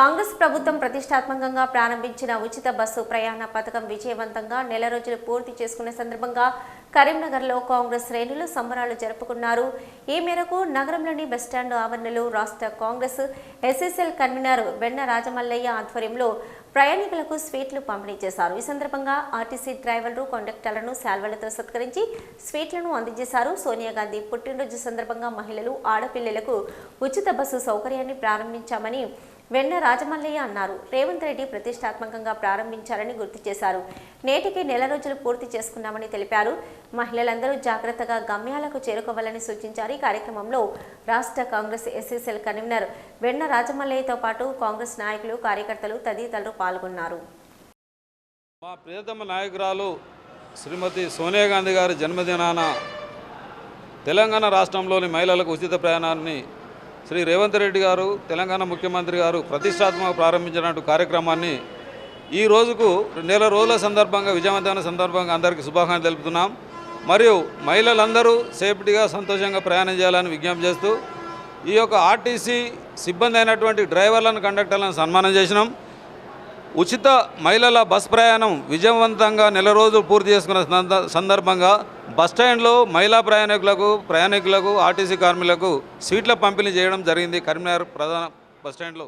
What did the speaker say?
కాంగ్రెస్ ప్రభుత్వం ప్రతిష్టాత్మకంగా ప్రారంభించిన ఉచిత బస్సు ప్రయాణ పథకం విజయవంతంగా నెల రోజులు పూర్తి చేసుకునే సందర్భంగా కరీంనగర్లో కాంగ్రెస్ శ్రేణులు సంబరాలు జరుపుకున్నారు. ఈ మేరకు నగరంలోని బస్టాండ్ ఆవరణలో రాష్ట్ర కాంగ్రెస్ ఎస్ఎస్ఎల్ కన్వీనర్ వెన్న రాజమల్లయ్య ఆధ్వర్యంలో ప్రయాణికులకు స్వీట్లు పంపిణీ చేశారు. ఈ సందర్భంగా ఆర్టీసీ డ్రైవర్లు కండక్టర్లను శాల్వలతో సత్కరించి స్వీట్లను అందజేశారు. సోనియా గాంధీ పుట్టినరోజు సందర్భంగా మహిళలు ఆడపిల్లలకు ఉచిత బస్సు సౌకర్యాన్ని ప్రారంభించామని వెన్న రాజమల్లయ్య అన్నారు. రేవంత్ రెడ్డి ప్రతిష్టాత్మకంగా ప్రారంభించారని గుర్తు చేశారు. నేటికి నెల రోజులు పూర్తి చేసుకున్నామని తెలిపారు. మహిళలందరూ జాగ్రత్తగా గమ్యాలకు చేరుకోవాలని సూచించారు. ఈ కార్యక్రమంలో రాష్ట్ర కాంగ్రెస్ ఎస్ఎస్ఎల్ కన్వీనర్ వెన్న రాజమల్లయ్యతో పాటు కాంగ్రెస్ నాయకులు కార్యకర్తలు తదితరులు పాల్గొన్నారు. మా ప్రియతమ నాయకురాలు శ్రీమతి సోనియా గాంధీ గారి జన్మదినాన తెలంగాణ రాష్ట్రంలోని మహిళలకు ఉచిత ప్రయాణాన్ని శ్రీ రేవంత్ రెడ్డి గారు తెలంగాణ ముఖ్యమంత్రి గారు ప్రతిష్టాత్మక ప్రారంభించినటువంటి కార్యక్రమాన్ని ఈ రోజుకు నెల రోజుల సందర్భంగా విజయవంతమైన సందర్భంగా అందరికీ శుభాకాంక్షలు తెలుపుతున్నాం. మరియు మహిళలందరూ సేఫ్టీగా సంతోషంగా ప్రయాణం చేయాలని విజ్ఞప్తి చేస్తూ ఈ యొక్క ఆర్టీసీ సిబ్బంది అయినటువంటి డ్రైవర్లను కండక్టర్లను సన్మానం చేసినాం. ఉచిత మహిళల బస్ ప్రయాణం విజయవంతంగా నెల రోజులు పూర్తి చేసుకున్న సందర్భంగా బస్ స్టాండ్లో మహిళా ప్రయాణికులకు ప్రయాణికులకు ఆర్టీసీ కార్మికులకు సీట్ల పంపిణీ చేయడం జరిగింది. కరీంనగర్ ప్రధాన బస్ స్టాండ్లో